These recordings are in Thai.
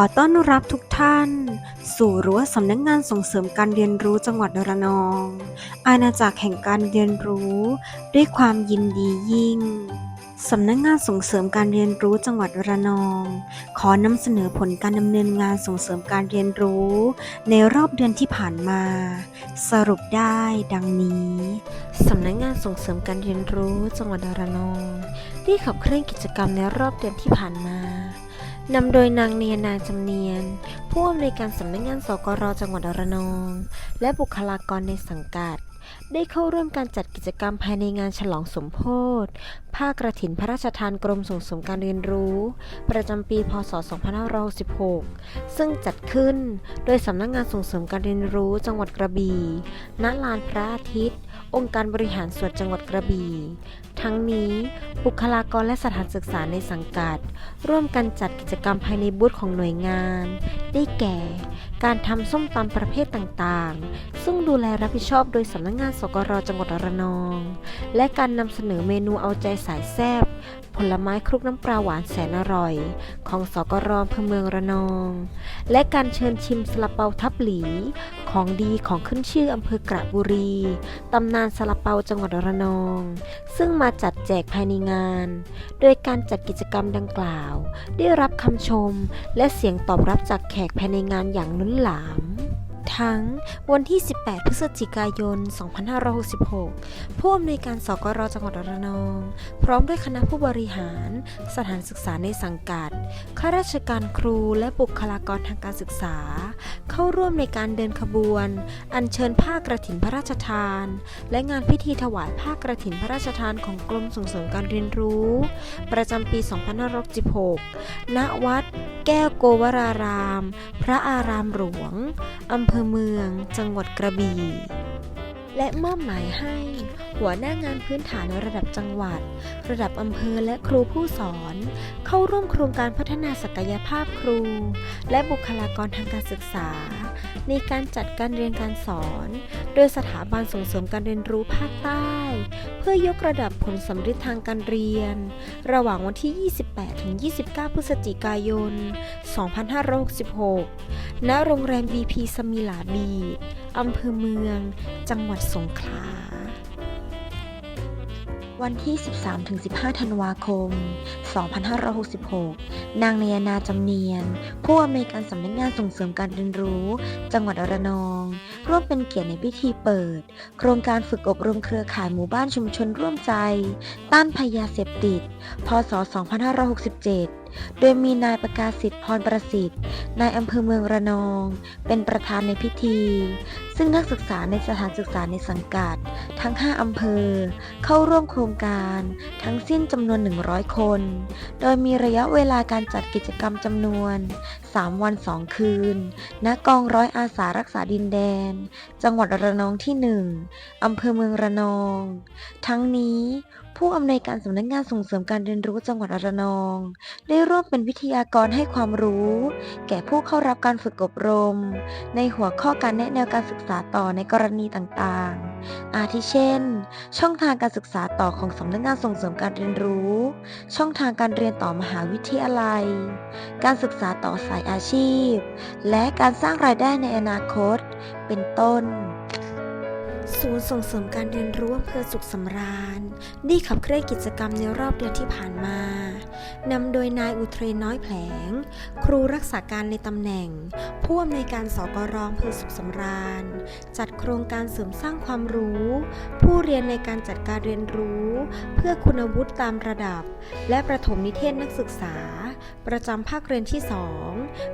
อต้อนรับทุกท่าน สู่รั้วสำนักงานส่งเสริมการเรียนรู้จังหวัดระนอง อาณาจักรแห่งการเรียนรู้ ด้วยความยินดียิ่งสำนักงานส่งเสริมการเรียนรู้จังหวัดระนอง ขอนำเสนอผลการดำเนินงานส่งเสริมการเรียนรู้ ในรอบเดือนที่ผ่านมา สรุปได้ดังนี้สำนักงานส่งเสริมการเรียนรู้จังหวัดระนอง ได้ขับเคลื่อนกิจกรรมในรอบเดือนที่ผ่านมา นำโดยนางเนียนาจำเนียน ผู้อำนวยการสำนักงานสกรจังหวัดระนอง และบุคลากรในสังกัด ได้เข้าร่วมการจัดกิจกรรมภายในงานฉลองสมโพธิภาคกระถินพระราชทานกรมส่งเสริมการเรียนรู้ ประจำปี พศ 2566 ซึ่งจัดขึ้นโดยสำนักงานส่งเสริมการเรียนรู้จังหวัดกระบี่ณลานพระอาทิตย์ องค์การบริหารส่วนจังหวัดกระบี่ ทั้งนี้ บุคลากรและสถานศึกษาในสังกัด ร่วมกันจัดกิจกรรมภายในบูธของหน่วยงาน ได้แก่ การทำส้มตำประเภทต่างๆ ซึ่งดูแลรับผิดชอบโดยสำนักงานสกรจังหวัดระนอง และการนำเสนอเมนูเอาใจสายแซบผลไม้คลุกน้ำปลาหวานแสนอร่อย ของสกรอำเภอเมืองระนอง และการเชิญชิมซาลาเปาทับหลี ของดีของขึ้นชื่ออำเภอกระบุรี ตำนานซาลาเปาจังหวัดระนอง ซึ่งมาจัดแจกภายในงาน โดยการจัดกิจกรรมดังกล่าว ได้รับคำชมและเสียงตอบรับจากแขกภายในงานอย่างล้นหลามทั้งวันที่ 18 พฤศจิกายน 2566 ผู้อำนวยการสกรจังหวัดระนอง พร้อมด้วยคณะผู้บริหาร สถานศึกษาในสังกัด ข้าราชการครูและบุคลากรทางการศึกษา เข้าร่วมในการเดินขบวน อัญเชิญผ้ากระถินพระราชทาน และงานพิธีถวายผ้ากระถินพระราชทานของกรมส่งเสริมการเรียนรู้ ประจำปี 2566ณวัด แก้วโกวราราม พระอารามหลวงอำเภอเมือง จังหวัดกระบี่และมอบหมายให้ หัวหน้างานพื้นฐานระดับจังหวัด ระดับอำเภอและครูผู้สอน เข้าร่วมโครงการพัฒนาศักยภาพครู และบุคลากรทางการศึกษา ในการจัดการเรียนการสอน โดยสถาบันส่งเสริมการเรียนรู้ภาคใต้ เพื่อยกระดับผลสำเร็จทางการเรียน ระหว่างวันที่ 28-29 พฤศจิกายน 2566 ณ โรงแรม BP สมิลาบี อำเภอเมือง จังหวัดสงขลา วันที่ 13-15 ธันวาคม 2566 นางเนยนาจำเนียน ผู้อำนวยการสำนักงานส่งเสริมการเรียนรู้ จังหวัดระนอง ร่วมเป็นเกียรติในพิธีเปิด โครงการฝึกอบรมเครือข่ายหมู่บ้านชุมชนร่วมใจ ต้านภัยยาเสพติด พศ 2567โดยมีนายประกาศสิทธิ์พรประสิทธิ์ นายอำเภอเมืองระนอง เป็นประธานในพิธี ซึ่งนักศึกษาในสถานศึกษาในสังกัด ทั้ง 5 อำเภอ เข้าร่วมโครงการ ทั้งสิ้นจำนวน 100 คน โดยมีระยะเวลาการจัดกิจกรรมจำนวน 3 วัน 2 คืน ณ กองร้อยอาสารักษาดินแดน จังหวัดระนองที่ 1 อำเภอเมืองระนอง ทั้งนี้ ผู้อำนวยการสำนักงานส่งเสริมการเรียนรู้จังหวัดระนอง ได้ร่วมเป็นวิทยากรให้ความรู้ แก่ผู้เข้ารับการฝึกอบรม ในหัวข้อการแนะแนวการศึกษาต่อในกรณีต่างๆ อาทิเช่น ช่องทางการศึกษาต่อของสำนักงานส่งเสริมการเรียนรู้ ช่องทางการเรียนต่อมหาวิทยาลัย การศึกษาต่อสายอาชีพ และการสร้างรายได้ในอนาคต เป็นต้น ศูนย์ส่งเสริมการเรียนรู้อำเภอสุขสำราญได้ขับเคลื่อนกิจกรรมในรอบเดือนที่ผ่านมานำโดยนายอุเทรนน้อยแผลง ครูรักษาการในตำแหน่ง ผู้อำนวยการสกรอำเภอสุขสำราญ จัดโครงการเสริมสร้างความรู้ ผู้เรียนในการจัดการเรียนรู้ เพื่อคุณวุฒิตามระดับ และประถมนิเทศนักศึกษา ประจำภาคเรียนที่2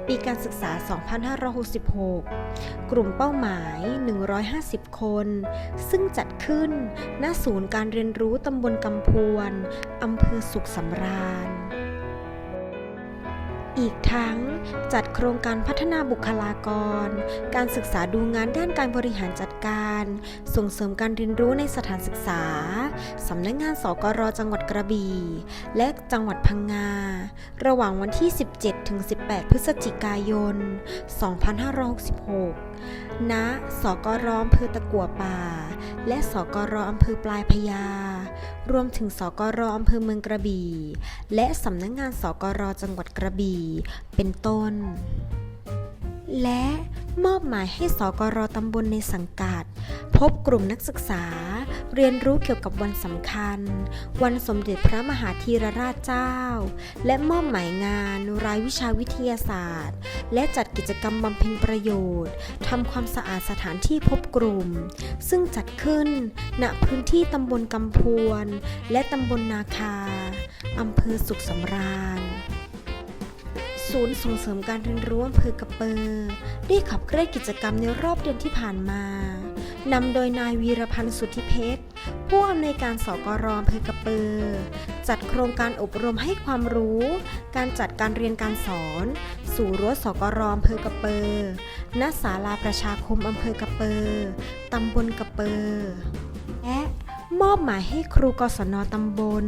ปีการศึกษา 2566 กลุ่มเป้าหมาย 150 คน ซึ่งจัดขึ้นณศูนย์การเรียนรู้ตำบลกำพวน อำเภอสุขสำราญ อีกทั้งจัดโครงการพัฒนาบุคลากร การศึกษาดูงานด้านการบริหารจัดการ ส่งเสริมการเรียนรู้ในสถานศึกษา สำนักงานสกรจังหวัดกระบี่และจังหวัดพังงา ระหว่างวันที่ 17-18 พฤศจิกายน 2566 ณ สกรอำเภอตะกัวป่า และสกรอำเภอปลายพญา รวมถึงสกรอำเภอเมืองกระบี่ และสำนักงานสกรจังหวัดกระบี่ เป็นต้น และมอบหมายให้สกรตำบลในสังกัด พบกลุ่มนักศึกษา เรียนรู้เกี่ยวกับวันสำคัญ วันสมเด็จพระมหาธีรราชเจ้า และมอบหมายงานรายวิชาวิทยาศาสตร์ และจัดกิจกรรมบำเพ็ญประโยชน์ทำความสะอาดสถานที่พบกลุ่ม ซึ่งจัดขึ้นณพื้นที่ตำบลกำพวน และตำบลนาคาอำเภอสุขสำราญศูนย์ส่งเสริมการเรียนรู้อำเภอกระเปอร์ได้ขับเคลื่อนกิจกรรมในรอบเดือนที่ผ่านมา นำโดยนายวีรพันธ์สุทธิเพชร ผู้อำนวยการสกรอมเภอกระเปอร์จัดโครงการอบรมให้ความรู้ การจัดการเรียนการสอน สู่รั้วสกรอมเภอกระเปอร์ณศาลาประชาคมอำเภอกระเปอร์ตำบลกระเปอร์ มอบหมายให้ครูกศนตำบล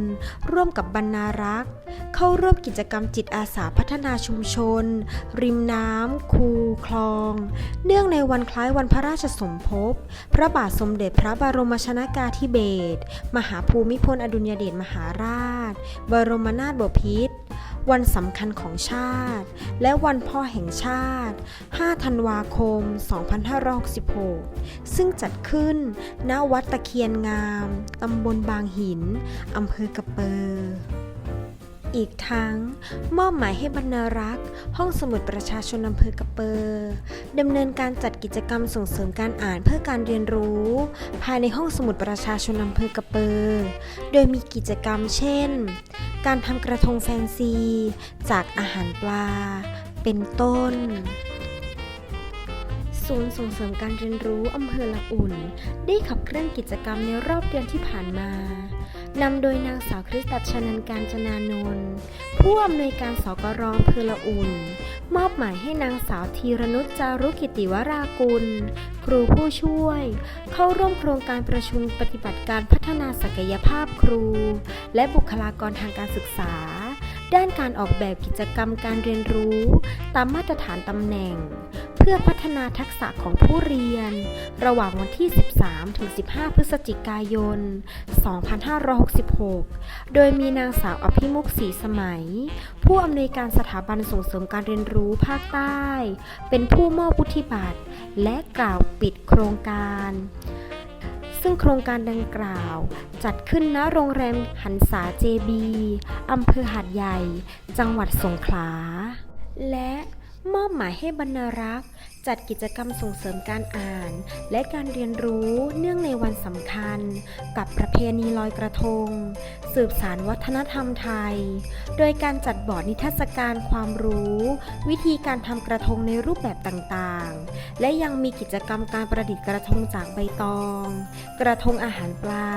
ร่วมกับบรรณารักษ์ เข้าร่วมกิจกรรมจิตอาสาพัฒนาชุมชน ริมน้ำคูคลอง เนื่องในวันคล้ายวันพระราชสมภพ พระบาทสมเด็จพระบรมชนากาธิเบศรมหาภูมิพลอดุลยเดชมหาราช บรมนาถบพิตร วันสำคัญของชาติ และวันพ่อแห่งชาติ 5 ธันวาคม 2566 ซึ่งจัดขึ้น ณ วัดตะเคียนงาม ตำบลบางหิน อำเภอกระเปอ อีกทั้ง มอบหมายให้บรรณารักษ์ ห้องสมุดประชาชนอำเภอกระเปอร์ดำเนินการจัดกิจกรรมส่งเสริมการอ่านเพื่อการเรียนรู้ ภายในห้องสมุดประชาชนอำเภอกระเปอร์โดยมีกิจกรรมเช่น การทำกระทงแฟนซี จากอาหารปลา เป็นต้นศูนย์ส่งเสริมการเรียนรู้อำเภอละอุ่น ได้ขับเคลื่อนกิจกรรมในรอบเดือนที่ผ่านมา นำโดยนางสาวคริสตัชนันการจนานนท์ผู้อำนวยการสกรอำเภอละอุ่น มอบหมายให้นางสาวธีรนุชจารุกิติวรากุล ครูผู้ช่วย เข้าร่วมโครงการประชุมปฏิบัติการพัฒนาศักยภาพครู และบุคลากรทางการศึกษา ด้านการออกแบบกิจกรรมการเรียนรู้ ตามมาตรฐานตำแหน่ง เพื่อพัฒนาทักษะของผู้เรียน ระหว่างวันที่ 13 ถึง 15 พฤศจิกายน 2566 โดยมีนางสาวอภิมุขศรีสมัย ผู้อำนวยการสถาบันส่งเสริมการเรียนรู้ภาคใต้ เป็นผู้มอบวุฒิบัตรและกล่าวปิดโครงการ ซึ่งโครงการดังกล่าว จัดขึ้นณโรงแรมหันษาเจบีอำเภอหาดใหญ่ จังหวัดสงขลา และมอบหมายให้บรรณารักษ์ จัดกิจกรรมส่งเสริมการอ่าน และการเรียนรู้เนื่องในวันสำคัญ กับประเพณีลอยกระทง สืบสารวัฒนธรรมไทย โดยการจัดบอร์ดนิทรรศการความรู้ วิธีการทำกระทงในรูปแบบต่างๆ และยังมีกิจกรรมการประดิษฐ์กระทงจากใบตอง กระทงอาหารปลา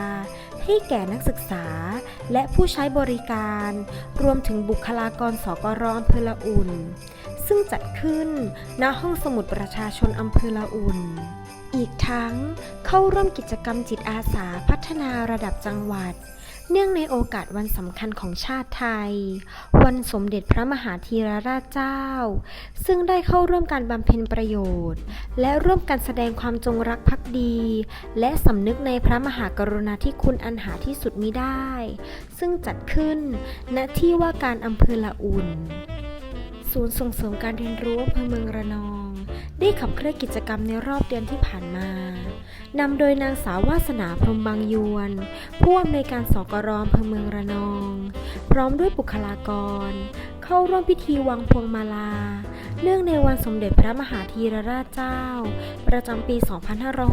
ให้แก่นักศึกษา และผู้ใช้บริการ รวมถึงบุคลากรสกรอำเภอละอุ่น ซึ่งจัดขึ้นณห้องสมุดประชาชนอำเภอละอุ่น อีกทั้งเข้าร่วมกิจกรรมจิตอาสาพัฒนาระดับจังหวัด เนื่องในโอกาสวันสำคัญของชาติไทย วันสมเด็จพระมหาธีรราชเจ้า ซึ่งได้เข้าร่วมการบำเพ็ญประโยชน์ และร่วมกันแสดงความจงรักภักดี และสำนึกในพระมหากรุณาธิคุณอันหาที่สุดมิได้ ซึ่งจัดขึ้นณที่ว่าการอำเภอละอุ่น ศูนย์ส่งเสริมการเรียนรู้อำเภอเมืองระนอง ได้ขับเคลื่อนกิจกรรมในรอบเดือนที่ผ่านมานำโดยนางสาววาสนาพรมบางยวน ผู้อำนวยการสกรอำเภอเมืองระนอง พร้อมด้วยบุคลากร เข้าร่วมพิธีวางพวงมาลา เนื่องในวันสมเด็จพระมหาธีรราชเจ้า ประจำปี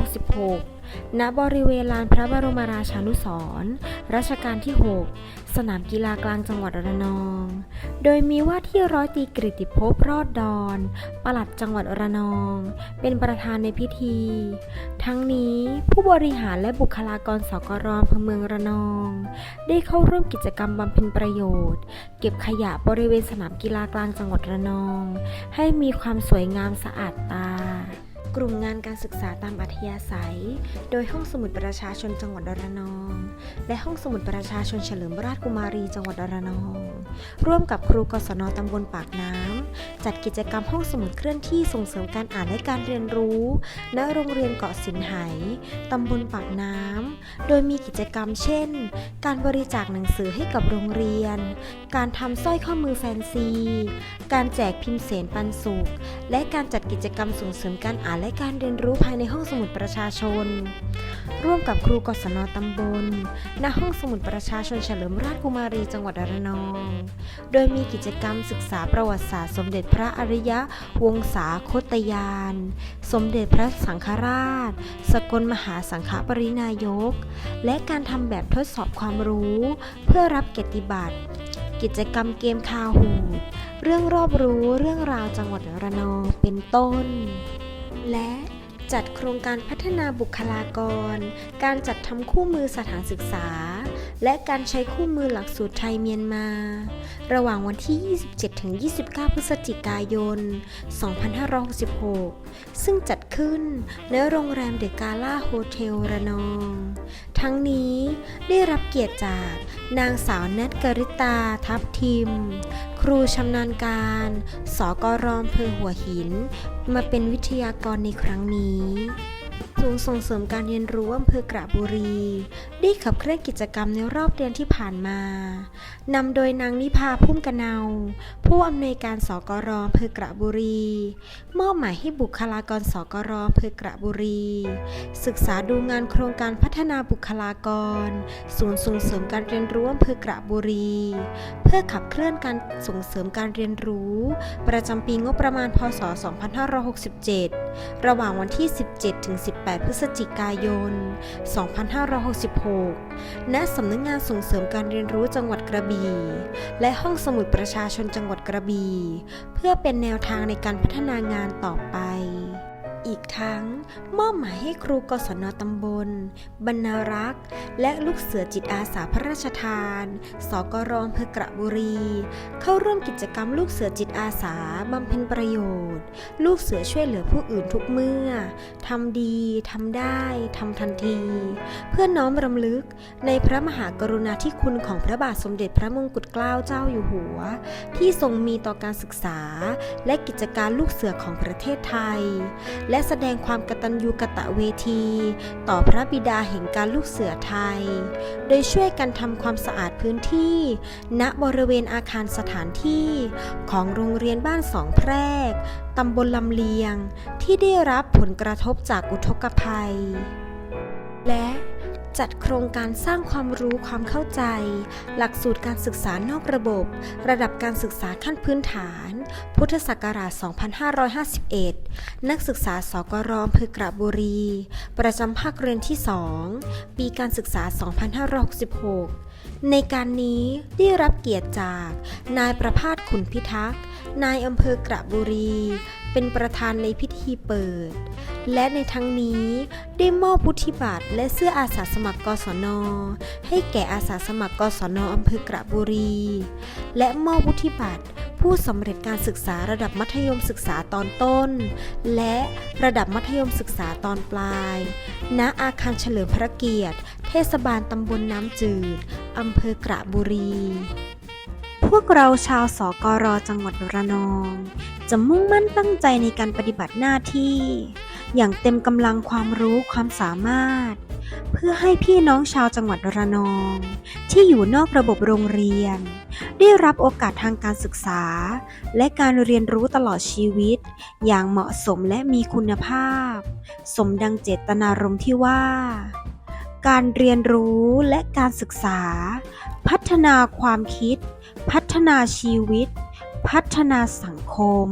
2566 ณ บริเวณลานพระบรมราชานุสรณ์รัชกาลที่ 6 สนามกีฬากลางจังหวัดระนอง โดยมีว่าที่ร้อยตีกริติภพรอดดอน ปลัดจังหวัดระนอง เป็นประธานในพิธี ทั้งนี้ผู้บริหารและบุคลากรสกรอำเภอเมืองระนอง ได้เข้าร่วมกิจกรรมบำเพ็ญประโยชน์ เก็บขยะบริเวณสนามกีฬากลางจังหวัดระนอง ให้มีความสวยงามสะอาดตา กลุ่มงานการศึกษาตามอัธยาศัย โดยห้องสมุดประชาชนจังหวัดระนอง และห้องสมุดประชาชนเฉลิมราชกุมารีจังหวัดระนอง ร่วมกับครูกศนตำบลปากน้ำจัดกิจกรรมห้องสมุดเคลื่อนที่ส่งเสริมการอ่านและการเรียนรู้ณโรงเรียนเกาะสินไหตำบลปากน้ำโดยมีกิจกรรมเช่น การบริจาคหนังสือให้กับโรงเรียน การทำสร้อยข้อมือแฟนซี การแจกพิมพ์เสนปันสุข และการจัดกิจกรรมส่งเสริมการอ่านและการเรียนรู้ภายในห้องสมุดประชาชน ร่วมกับครูกศนตำบลณห้องสมุดประชาชนเฉลิมราชกุมารีจังหวัดระนอง โดยมีกิจกรรมศึกษาประวัติศาสตร์สมเด็จพระอริยะ วงศาคตยาน สมเด็จพระสังฆราช สกลมหาสังฆปรินายก และการทำแบบทดสอบความรู้ เพื่อรับเกียรติบัตร กิจกรรมเกมคาหูดเรื่องรอบรู้เรื่องราวจังหวัดระนองเป็นต้น และจัดโครงการพัฒนาบุคลากร การจัดทำคู่มือสถานศึกษา และการใช้คู่มือหลักสูตรไทยเมียนมา ระหว่างวันที่ 27-29 พฤศจิกายน 2566 ซึ่งจัดขึ้นณโรงแรมเดอะกาล่าโฮเทลระนอง ทั้งนี้ได้รับเกียรติจากนางสาวแนทกริตาทับทิม ครูชำนาญการ สกรอมเพอหัวหิน มาเป็นวิทยากรในครั้งนี้ ศูนย์ส่งเสริมการเรียนรู้อำเภอกระบุรี ได้ขับเคลื่อนกิจกรรมในรอบเดือนที่ผ่านมานำโดยนางนิพาพุ่มกะเนา ผู้อำนวยการสกรอำเภอกระบุรี มอบหมายให้บุคลากรสกรอำเภอกระบุรี ศึกษาดูงานโครงการพัฒนาบุคลากร ศูนย์ส่งเสริมการเรียนรู้อำเภอกระบุรี เพื่อขับเคลื่อนการส่งเสริมการเรียนรู้ ประจำปีงบประมาณพศ 2567 ระหว่างวันที่8 พฤศจิกายน 2566 ณ สำนักงานส่งเสริมการเรียนรู้จังหวัดกระบี่ และห้องสมุดประชาชนจังหวัดกระบี่ เพื่อเป็นแนวทางในการพัฒนางานต่อไป อีกทั้ง มอบหมายให้ครูกศนตำบล บรรณรักษ์ และลูกเสือจิตอาสาพระราชทาน สกรอำเภอกระบุรี เข้าร่วมกิจกรรมลูกเสือจิตอาสาบำเพ็ญประโยชน์ ลูกเสือช่วยเหลือผู้อื่นทุกเมื่อทำดีทำได้ทำทันที เพื่อน้อมรำลึกในพระมหากรุณาธิคุณของพระบาทสมเด็จพระมงกุฎเกล้าเจ้าอยู่หัว ที่ทรงมีต่อการศึกษา และกิจการลูกเสือของประเทศไทยและแสดงความกตัญญูกตะเวที ต่อพระบิดาแห่งการลูกเสือไทย โดยช่วยกันทำความสะอาดพื้นที่ ณบริเวณอาคารสถานที่ของโรงเรียนบ้านสองแพรกตำบลลำเลียง ที่ได้รับผลกระทบจากอุทกภัย และ จัดโครงการสร้างความรู้ความเข้าใจ หลักสูตรการศึกษานอกระบบ ระดับการศึกษาขั้นพื้นฐาน พุทธศักราช 2551 นักศึกษาสกรอำเภอกระบุรี ประจำภาคเรียนที่ 2 ปีการศึกษา 2566 ในการนี้ได้รับเกียรติจาก นายประภาสขุนพิทักษ์ นายอำเภอกระบุรี เป็นประธานในพิธีเปิด และในทั้งนี้ได้มอบวุฒิบัตรและเสื้ออาสาสมัครกศน ให้แก่อาสาสมัครกศนอำเภอกระบุรี และมอบวุฒิบัตรผู้สำเร็จการศึกษาระดับมัธยมศึกษาตอนต้น และระดับมัธยมศึกษาตอนปลาย ณ อาคารเฉลิมพระเกียรติ เทศบาลตำบลน้ำจืดอำเภอกระบุรี พวกเราชาวสกรจังหวัดระนอง จะมุ่งมั่นตั้งใจในการปฏิบัติหน้าที่ อย่างเต็มกำลังความรู้ความสามารถ เพื่อให้พี่น้องชาวจังหวัดระนอง ที่อยู่นอกระบบโรงเรียน ได้รับโอกาสทางการศึกษา และการเรียนรู้ตลอดชีวิต อย่างเหมาะสมและมีคุณภาพ สมดังเจตนารมณ์ที่ว่า การเรียนรู้และการศึกษา พัฒนาความคิด พัฒนาชีวิต พัฒนาสังคม